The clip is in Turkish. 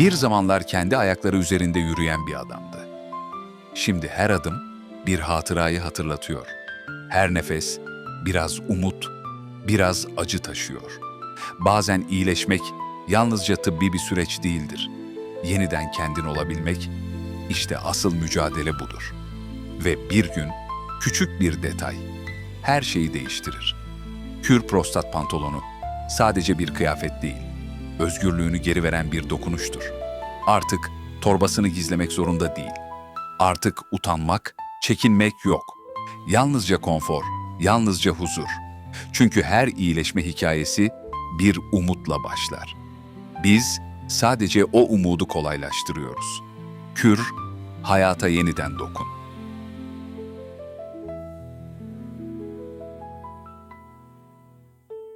Bir zamanlar kendi ayakları üzerinde yürüyen bir adamdı. Şimdi her adım bir hatırayı hatırlatıyor. Her nefes biraz umut, biraz acı taşıyor. Bazen iyileşmek yalnızca tıbbi bir süreç değildir. Yeniden kendin olabilmek işte asıl mücadele budur. Ve bir gün küçük bir detay her şeyi değiştirir. Kür prostat pantolonu sadece bir kıyafet değil, özgürlüğünü geri veren bir dokunuştur. Artık torbasını gizlemek zorunda değil. Artık utanmak, çekinmek yok. Yalnızca konfor, yalnızca huzur. Çünkü her iyileşme hikayesi bir umutla başlar. Biz sadece o umudu kolaylaştırıyoruz. Kür, hayata yeniden dokun.